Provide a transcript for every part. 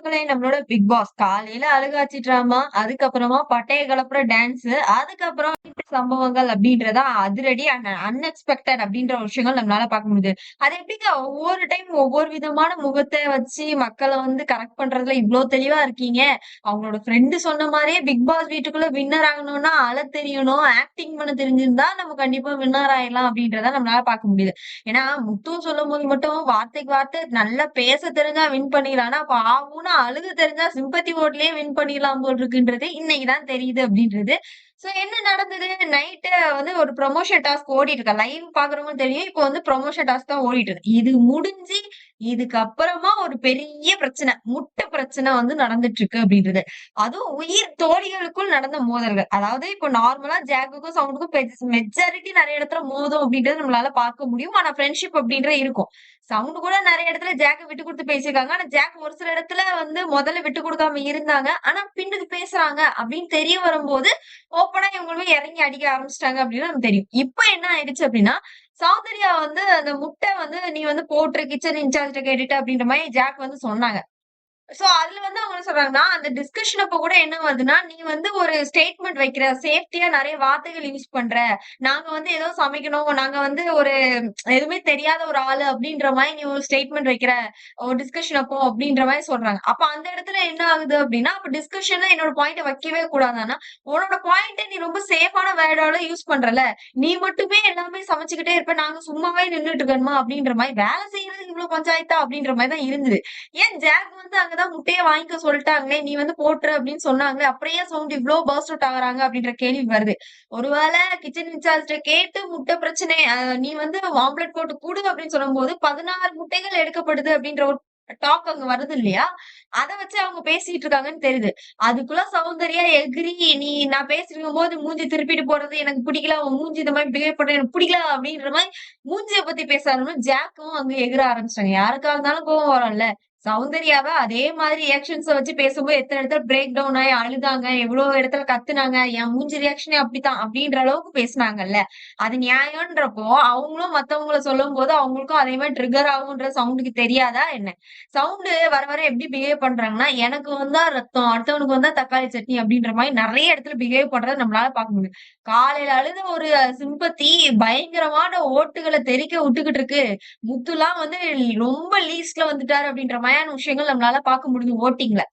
மக்களே நம்மளோட big pass காலையில அழுகாச்சி ட்ராமா அதுக்கப்புறமா பட்டைய கலப்புற டான்ஸ் அதுக்கப்புறம் சம்பவங்கள் அப்படின்றதா அதிரடி அன்எக்ஸ்பெக்டட் அப்படின்ற விஷயங்கள் நம்மளால பார்க்க முடியுது. அது எப்படிங்க? ஒவ்வொரு டைம் ஒவ்வொரு விதமான முகத்தை வச்சு மக்களை வந்து கரெக்ட் பண்றதுல இவ்வளவு தெளிவா இருக்கீங்க. அவங்களோட ஃப்ரெண்டு சொன்ன மாதிரியே பிக் பாஸ் வீட்டுக்குள்ள வின்னர் ஆகணும்னா அழ தெரியணும் ஆக்டிங் பண்ண தெரிஞ்சிருந்தா நம்ம கண்டிப்பா வின்னர் ஆயிடலாம் அப்படின்றத நம்மளால பார்க்க முடியுது. ஏன்னா முத்து சொல்லும் போது மட்டும் வார்த்தைக்கு வார்த்தை நல்லா பேச தெரிஞ்சா வின் பண்ணிடலாம். ஆனா பாவுன்னு அழுக தெரிஞ்சா சிம்பத்தி ஓட்லயே வின் பண்ணிடலாம் போல் இருக்குன்றது இன்னைக்குதான் தெரியுது அப்படின்றது. சோ என்ன நடந்தது? நைட்டு வந்து ஒரு ப்ரொமோஷன் டாஸ்க் ஓடிட்டு இருக்கா லைவ் பாக்குறவங்க தெரியும். இப்போ வந்து ப்ரொமோஷன் டாஸ்க் தான் ஓடிட்டு இருக்கு இது முடிஞ்சு இதுக்கு அப்புறமா ஒரு பெரிய பிரச்சனை முட்டை பிரச்சனை வந்து நடந்துட்டு இருக்கு அப்படின்றது. அதுவும் உயிர் தோழிகளுக்குள் நடந்த மோதல்கள். அதாவது இப்போ நார்மலா ஜாக்குக்கும் சவுண்டுக்கும் மெஜாரிட்டி நிறைய இடத்துல மோதும் அப்படின்றது நம்மளால பார்க்க முடியும். ஆனா ஃப்ரெண்ட்ஷிப் அப்படின்ற இருக்கும். சவுண்ட் கூட நிறைய இடத்துல ஜாக்க விட்டு கொடுத்து பேசியிருக்காங்க. ஆனா ஜாக் ஒரு சில இடத்துல வந்து முதல்ல விட்டு கொடுக்காம இருந்தாங்க. ஆனா பின்னுக்கு பேசுறாங்க அப்படின்னு தெரிய வரும்போது ஓப்பனா இவங்களுமே இறங்கி அடிக்க ஆரம்பிச்சிட்டாங்க அப்படின்னு நமக்கு தெரியும். இப்ப என்ன ஆயிடுச்சு அப்படின்னா சௌந்தர்யா வந்து அந்த முட்டை வந்து நீ வந்து போட்டுரு கிச்சன் இன்சார்ஜ் கேட்டுட்டு அப்படின்ற மாதிரி ஜாக் வந்து சொன்னாங்க. சோ அதுல வந்து அவங்க என்ன சொல்றாங்கன்னா அந்த டிஸ்கஷன் அப்ப கூட என்ன வருதுன்னா நீ வந்து ஒரு ஸ்டேட்மெண்ட் வைக்கிற சேஃப்டியா நிறைய வார்த்தைகள் யூஸ் பண்ற. நாங்க வந்து ஏதோ சமைக்கணும் நாங்க வந்து ஒரு எதுவுமே தெரியாத ஒரு ஆளு அப்படின்ற மாதிரி நீ ஒரு ஸ்டேட்மெண்ட் வைக்கிற ஒரு டிஸ்கஷன் அப்போ அப்படின்ற மாதிரி சொல்றாங்க. அப்ப அந்த இடத்துல என்ன ஆகுது அப்படின்னா அப்ப டிஸ்கஷன்ல என்னோட பாயிண்ட் வைக்கவே கூடாதானா உன்னோட பாயிண்ட் நீ ரொம்ப சேஃபான வேர்டால யூஸ் பண்றல நீ மட்டுமே எல்லாமே சமைச்சுக்கிட்டே இருப்ப நாங்க சும்மாவே நின்றுட்டு இருக்கணுமா அப்படின்ற மாதிரி வேலை செய்யறது இவ்வளவு பஞ்சாயத்தா அப்படின்ற மாதிரி தான் இருந்தது. ஏன் ஜாக் வந்து அங்க தான் முட்டையை வாங்கிக்க சொல்லிட்டாங்களே நீ வந்து போட்டுரு அப்படின்னு சொன்னாங்களே அப்படியே சவுண்ட் இவ்வளவு பர்ஸ்ட் அவுட் ஆகுறாங்க அப்படின்ற கேள்வி வருது. ஒருவேளை கிச்சன் இன்சார்ஜ் கேட்டு முட்டை பிரச்சனை நீ வந்து ஆம்லெட் போட்டு கூடு அப்படின்னு சொல்லும் போது பதினாறு முட்டைகள் எடுக்கப்படுது அப்படின்ற ஒரு டாக் அங்க வருது இல்லையா? அத வச்சு அவங்க பேசிட்டு இருக்காங்கன்னு தெரியுது. அதுக்குள்ள சௌந்தர்யா எகிரி நீ நான் பேசிருக்கும் போது மூஞ்சி திருப்பிட்டு போறது எனக்கு பிடிக்கல அவன் மூஞ்சி இந்த மாதிரி பிஹேவ் பண்ற எனக்கு பிடிக்கல அப்படின்ற மாதிரி மூஞ்சிய பத்தி பேச ஜாக்கும் அங்க எகிர ஆரம்பிச்சிட்டாங்க. யாருக்கா இருந்தாலும் கோவம் வரும்ல. சௌந்தர்யாவை அதே மாதிரி ரியாக்ஷன்ஸ் வச்சு பேசும்போது எத்தனை இடத்துல பிரேக் டவுன் ஆகி அழுதாங்க எவ்வளவு இடத்துல கத்துனாங்க என் மூஞ்சி ரியாக்ஷனே அப்படித்தான் அப்படின்ற அளவுக்கு பேசினாங்கல்ல. அது நியாயம்ன்றப்போ அவங்களும் மத்தவங்கள சொல்லும் போது அவங்களுக்கும் அதே மாதிரி ட்ரிகர் ஆகுன்ற சவுண்டுக்கு தெரியாதா என்ன? சவுண்டு வர வர எப்படி பிஹேவ் பண்றாங்கன்னா எனக்கு வந்தா ரத்தம் அடுத்தவனுக்கு வந்தா தக்காளி சட்னி அப்படின்ற மாதிரி நிறைய இடத்துல பிஹேவ் பண்றதை நம்மளால பார்க்க முடியும். காலையில அழுத ஒரு சிம்பத்தி பயங்கரமான ஓட்டுகளை தெரிக்க விட்டுக்கிட்டு இருக்கு. முத்துலாம் வந்து ரொம்ப லீஸ்ட்ல வந்துட்டாரு அப்படின்ற மாதிரி மாதிரியான விஷயங்கள் நம்மளால பார்க்க முடியுது ஓட்டிங்ல.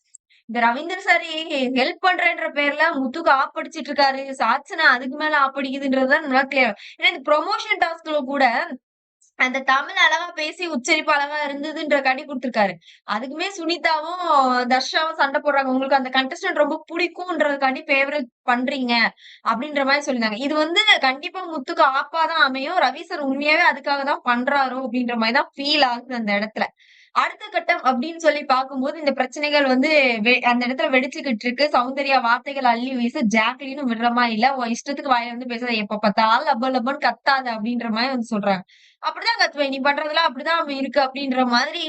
இந்த ரவீந்திர சாரி ஹெல்ப் பண்றேன்ற பேர்ல முத்துக்கு ஆப்படிச்சிட்டு இருக்காரு. சாட்சனா அதுக்கு மேல ஆப்படிக்குதுன்றதுதான் நல்லா கிளியர் ஏன்னா இந்த ப்ரொமோஷன் டாஸ்க்ல கூட அந்த தமிழ் அளவா பேசி உச்சரிப்பு அளவா இருந்ததுன்ற கடி கொடுத்திருக்காரு. அதுக்குமே சுனிதாவும் தர்ஷாவும் சண்டை போடுறாங்க. உங்களுக்கு அந்த கண்டஸ்டன்ட் ரொம்ப பிடிக்கும்ன்றதுக்காண்டி ஃபேவரட் பண்றீங்க அப்படின்ற மாதிரி சொல்லியிருந்தாங்க. இது வந்து கண்டிப்பா முத்துக்கு ஆப்பாதான் அமையும். ரவி சார் உண்மையாவே அதுக்காக தான் பண்றாரோ அப்படின்ற மாதிரி தான் ஃபீல் ஆகுது அந்த இடத்துல. அடுத்த கட்டம் அப்படின்னு சொல்லி பார்க்கும்போது இந்த பிரச்சனைகள் வந்து அந்த இடத்துல வெடிச்சுக்கிட்டு இருக்கு. சௌந்தர்யா வார்த்தைகள் அள்ளி வீச ஜாக்லினும் விடுறமா இல்ல. உன் இஷ்டத்துக்கு வாயில வந்து பேசாத. எப்ப பார்த்தாலும் லப்ப லப்பன்னு கத்தாது அப்படின்ற மாதிரி வந்து சொல்றாங்க. அப்படிதான் கத்துவேன். நீ பண்றதுலாம் அப்படிதான் இருக்கு அப்படின்ற மாதிரி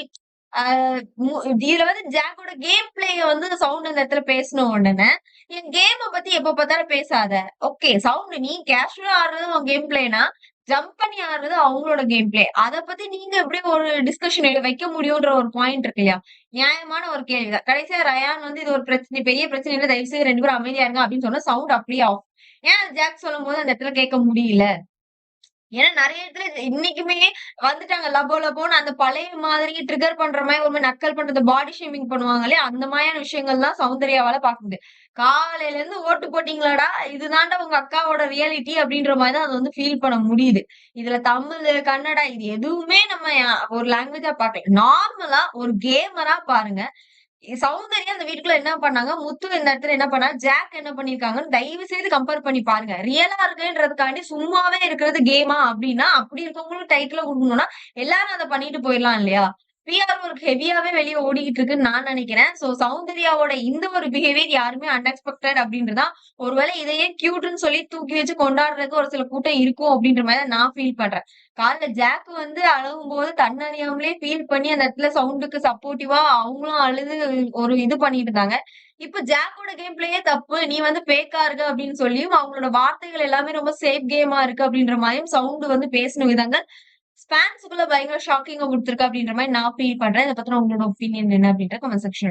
இதுல வந்து ஜாக்கோட கேம் பிளேய வந்து சவுண்ட் அந்த இடத்துல பேசணும் உடனே என் கேம பத்தி எப்ப பார்த்தாலும் பேசாத. ஓகே சவுண்ட் நீ கேஷுவலா ஆடுறது உன் கேம் பிளேனா ஜம்ப் பண்ணி ஆடுறது அவங்களோட கேம் பிளே அத பத்தி நீங்க எப்படி ஒரு டிஸ்கஷன் வைக்க முடியும்ன்ற ஒரு பாயிண்ட் இருக்கு இல்லையா? நியாயமான ஒரு கேள்விதான். கடைசியா ரயான் வந்து இது ஒரு பிரச்சனை பெரிய பிரச்சனை இல்லை. தயவு செய்து ரெண்டு பேரும் அமைதியா இருங்க அப்படின்னு சொன்னா சவுண்ட் அப்படியே ஆஃப் ஏன் ஜாக் சொல்லும் போது அந்த இடத்துல கேட்க முடியல? ஏன்னா நிறைய இடத்துல இன்னைக்குமே வந்துட்டாங்க. லபோ லபோன்னு அந்த பழைய மாதிரி ட்ரிகர் பண்ற மாதிரி ஒரு நக்கல் பண்றது பாடி ஷேமிங் பண்ணுவாங்களே அந்த மாதிரியான விஷயங்கள் தான் சௌந்தர்யாவால பாக்குது காலையில இருந்து ஓட்டு போட்டீங்களாடா? இதுதான்டா உங்க அக்காவோட ரியாலிட்டி அப்படின்ற மாதிரி தான் அது வந்து ஃபீல் பண்ண முடியுது. இதுல தமிழ் கன்னடா இது எதுவுமே நம்ம ஒரு லாங்குவேஜா பாக்கல நார்மலா ஒரு கேமரா பாருங்க. சௌந்தர்யா அந்த வீட்டுக்குள்ள என்ன பண்ணாங்க? முத்து இந்த இடத்துல என்ன பண்ணா ஜாக் என்ன பண்ணிருக்காங்கன்னு தயவு செய்து கம்பேர் பண்ணி பாருங்க. ரியலா இருக்குன்றதுக்காண்டி சும்மாவே இருக்கிறது கேமா அப்படின்னா அப்படி இருக்கவங்களுக்கு டைட்டில் கொடுக்கணும்னா எல்லாரும் அதை பண்ணிட்டு போயிடலாம் இல்லையா? பிஆர் ஒர்க் ஹெவியாவே வெளியே ஓடிக்கிட்டு இருக்குன்னு நான் நினைக்கிறேன். சோ சௌந்தர்யாவோட இந்த ஒரு பிஹேவியர் யாருமே அன்எக்ஸ்பெக்டட் அப்படின்றதா ஒருவேளை இதையே கியூட்னு சொல்லி தூக்கி வச்சு கொண்டாடுறதுக்கு ஒரு சில கூட்டம் இருக்கும் அப்படின்ற மாதிரி நான் ஃபீல் பண்றேன். காலைல ஜாக் வந்து அழுகும் போது தன்னறியாமலே ஃபீல் பண்ணி அந்த இடத்துல சவுண்டுக்கு சப்போர்ட்டிவா அவங்களும் அழுது ஒரு இது பண்ணிட்டு இருந்தாங்க. இப்ப ஜாக்கோட கேம் பிளேயே தப்பு. நீ வந்து பேக்கா இருக்க அப்படின்னு சொல்லியும் அவங்களோட வார்த்தைகள் எல்லாமே ரொம்ப சேஃப் கேமா இருக்கு அப்படின்ற மாதிரியும் சவுண்ட் வந்து பேசின விதங்கள் ஸ்பேன்ஸுக்குள்ள பயங்கர ஷாக்கிங்கா கொடுத்துருக்கு அப்படின்ற மாதிரி நான் ஃபீல் பண்றேன். இதை பத்தின உங்களோட ஒப்பீனியன் என்ன அப்படின்ற கமெண்ட் செக்ஷன்